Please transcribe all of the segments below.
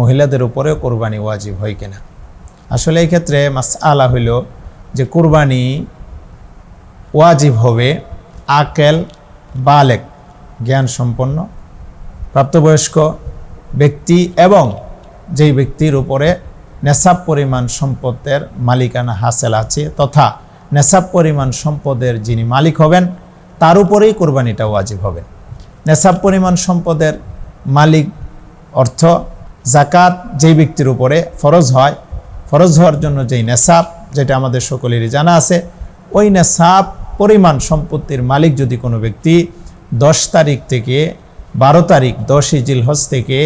মহিলাদের উপরেও কোরবানি ওয়াজিব হয় কিনা? আসলে এই ক্ষেত্রে মাস আলা হইল যে কোরবানি ওয়াজিব হবে আকেল, বালেক জ্ঞান সম্পন্ন প্রাপ্তবয়স্ক ব্যক্তি এবং যেই ব্যক্তির উপরে নেশাব পরিমাণ সম্পদের মালিকানা হাসেল আছে তথা নেশাব পরিমাণ সম্পদের যিনি মালিক হবেন, তার উপরেই কোরবানিটা ওয়াজিব হবে। নেশাব পরিমাণ সম্পদের মালিক অর্থ জাকাত যেই ব্যক্তির উপরে ফরজ হয়, ফরজ হওয়ার জন্য যেই নেশাব, যেটা আমাদের সকলেরই জানা আছে, ওই নেশাব পরিমাণ সম্পত্তির মালিক যদি কোনো ব্যক্তি দশ তারিখ থেকে বারো তারিখ, দশই জিলহজ থেকে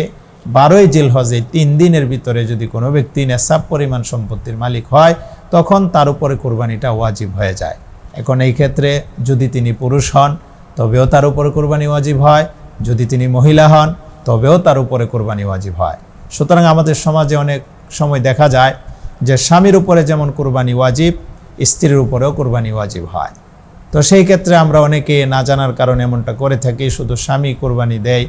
বারোই জিলহজ এই তিন দিনের ভিতরে যদি কোনো ব্যক্তি নেশাব পরিমাণ সম্পত্তির মালিক হয়, তখন তার উপরে কোরবানিটা ওয়াজিব হয়ে যায়। এখন এই ক্ষেত্রে যদি তিনি পুরুষ হন, তবেও তার উপরে কোরবানি ওয়াজিব হয়। যদি তিনি মহিলা হন, তবেও তার উপরে কোরবানি ওয়াজিব হয়। সুতরাং আমাদের সমাজে অনেক সময় দেখা যায় যে স্বামীর উপরে যেমন কোরবানি ওয়াজিব, স্ত্রীর উপরেও কোরবানি ওয়াজিব হয়। তো সেই ক্ষেত্রে আমরা অনেকে না জানার কারণে এমনটা করে থাকি, শুধু স্বামী কোরবানি দেয়,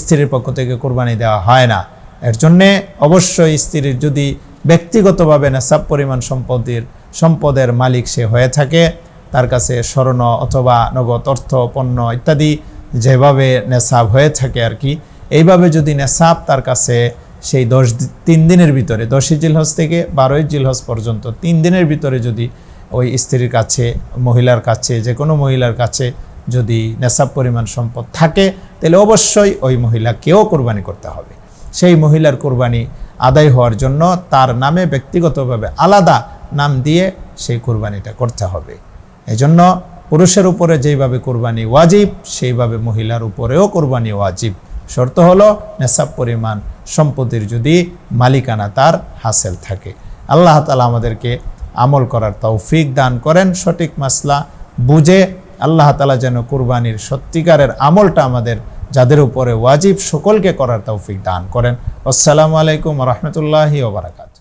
স্ত্রীর পক্ষ থেকে কোরবানি দেওয়া হয় না। এর জন্যে অবশ্যই স্ত্রীর যদি ব্যক্তিগতভাবে নেশাব পরিমাণ সম্পদের সম্পদের মালিক সে হয়ে থাকে, তার কাছে স্বর্ণ অথবা নগদ অর্থ, পণ্য ইত্যাদি যেভাবে নেশাব হয়ে থাকে আর কি, এইভাবে যদি নেশাব তার কাছে সেই দশ তিন দিনের ভিতরে, দশই জিলহজ থেকে বারোই জিলহজ পর্যন্ত, তিন দিনের ভিতরে যদি ওই স্ত্রীর কাছে, মহিলার কাছে যে কোনো মহিলার কাছে যদি নেশাব পরিমাণ সম্পদ থাকে, তাহলে অবশ্যই ওই মহিলাকেও কোরবানি করতে হবে। সেই মহিলার কোরবানি আদায় হওয়ার জন্য তার নামে ব্যক্তিগতভাবে আলাদা নাম দিয়ে সেই কোরবানিটা করতে হবে। এজন্য পুরুষের উপরে যেইভাবে কোরবানি ওয়াজিব, সেইভাবে মহিলার উপরেও কোরবানি ওয়াজিব। শর্ত হলো নেশাব পরিমাণ সম্পত্তির যদি মালিকানা তার হাসেল থাকে। আল্লাহ তালা আমাদেরকে আমল করার তৌফিক দান করেন। সঠিক মাসলা বুঝে আল্লাহ তালা যেন কুরবানির সত্যিকারের আমলটা আমাদের যাদের উপরে ওয়াজিব, সকলকে করার তৌফিক দান করেন। আসসালামু আলাইকুম রহমতুল্লাহি ওবরাকাত